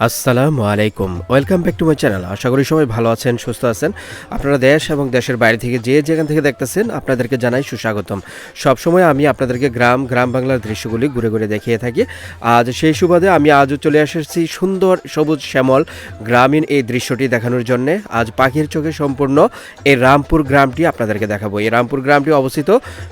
আসসালামু আলাইকুম। Welcome back to my channel আশা করি সবাই ভালো আছেন, সুস্থ আছেন। আপনারা দেশ এবং দেশের বাইরে থেকে যে যেখান থেকে দেখতেছেন, আপনাদেরকে জানাই সুস্বাগতম। সবসময় আমি আপনাদেরকে গ্রাম গ্রাম বাংলার দৃশ্যগুলি ঘুরে ঘুরে দেখিয়ে থাকি। আজ সেই সুবাদে আমি আজও চলে এসেছি সুন্দর সবুজ শ্যামল গ্রামীণ এই দৃশ্যটি দেখানোর জন্য। আজ পাখির চোখে সম্পূর্ণ এই রামপুর গ্রামটি আপনাদেরকে দেখাবো। এই রামপুর গ্রামটি অবস্থিত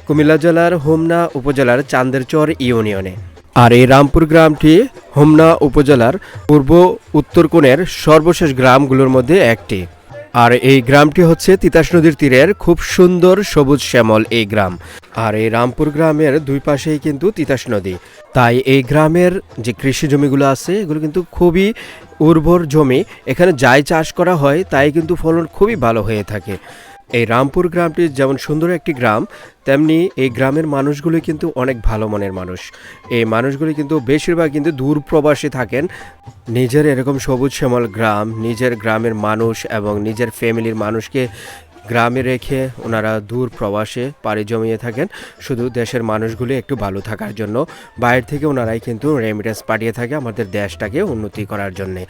কুমিল্লা জেলার হোমনা উপজেলার চান্দেরচর ইউনিয়নে। আর এই রামপুর গ্রামটি হোমনা উপজেলার পূর্ব উত্তর কোণের সর্বশেষ গ্রামগুলোর মধ্যে একটি। আর এই গ্রামটি হচ্ছে তিতাস নদীর তীরের খুব সুন্দর সবুজ শ্যামল এই গ্রাম। আর এই রামপুর গ্রামের দুই পাশেই কিন্তু তিতাস নদী। তাই এই গ্রামের যে কৃষি জমিগুলো আছে, এগুলো কিন্তু খুবই উর্বর জমি। এখানে যাই চাষ করা হয়, তাই কিন্তু ফলন খুবই ভালো হয়ে থাকে। এই রামপুর গ্রামটি যেমন সুন্দর একটি গ্রাম, তেমনি এই গ্রামের মানুষগুলি কিন্তু অনেক ভালো মনের মানুষ। এই মানুষগুলি কিন্তু বেশিরভাগ কিন্তু দূর প্রবাসে থাকেন। নিজের এরকম সবুজ শ্যামল গ্রাম, নিজের গ্রামের মানুষ এবং নিজের ফ্যামিলির মানুষকে গ্রামে রেখে ওনারা দূর প্রবাসে পাড়ি জমিয়ে থাকেন। শুধু দেশের মানুষগুলি একটু ভালো থাকার জন্য। বাইরে থেকে ওনারাই কিন্তু রেমিটেন্স পাঠিয়ে থাকে আমাদের দেশটাকে উন্নতি করার জন্যে।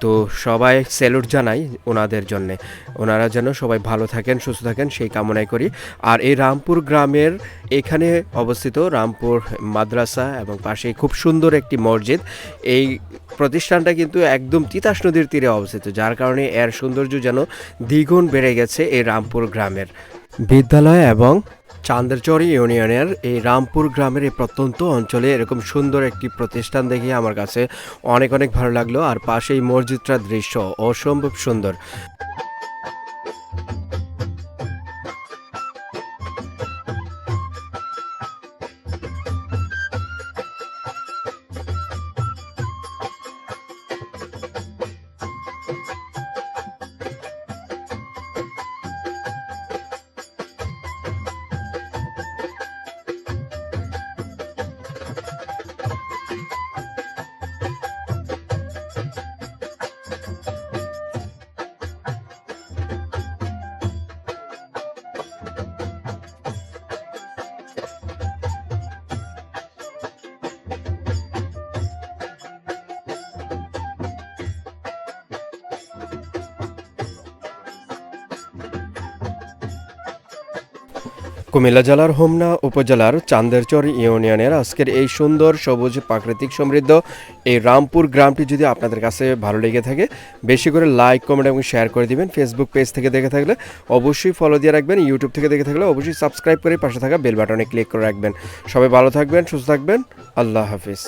তো সবাই স্যালুট জানাই ওনাদের জন্যে। ওনারা যেন সবাই ভালো থাকেন, সুস্থ থাকেন, সেই কামনাই করি। আর এই রামপুর গ্রামের এখানে অবস্থিত রামপুর মাদ্রাসা এবং পাশে খুব সুন্দর একটি মসজিদ। এই প্রতিষ্ঠানটা কিন্তু একদম তিতাস নদীর তীরে অবস্থিত, যার কারণে এর সৌন্দর্য যেন দ্বিগুণ বেড়ে গেছে এই রামপুর গ্রামের। বিদ্যালয় এবং চান্দেরচর ইউনিয়নের এই রামপুর গ্রামের এই প্রত্যন্ত অঞ্চলে এরকম সুন্দর একটি প্রতিষ্ঠান দেখে আমার কাছে অনেক অনেক ভালো লাগল, আর পাশেই মসজিদটার দৃশ্য অসম্ভব সুন্দর। কুমিল্লা জেলার হোমনা উপজেলার চান্দেরচর ইউনিয়নের আজকের এই সুন্দর সবুজ প্রাকৃতিক সমৃদ্ধ এই রামপুর গ্রামটি যদি আপনাদের কাছে ভালো লেগে থাকে, বেশি করে লাইক, কমেন্ট এবং শেয়ার করে দিবেন। ফেসবুক পেজ থেকে দেখে থাকলে অবশ্যই ফলো দিয়ে রাখবেন। ইউটিউব থেকে দেখে থাকলে অবশ্যই সাবস্ক্রাইব করে পাশে থাকা বেল বাটনে ক্লিক করে রাখবেন। সবাই ভালো থাকবেন, সুস্থ থাকবেন। আল্লাহ হাফিজ।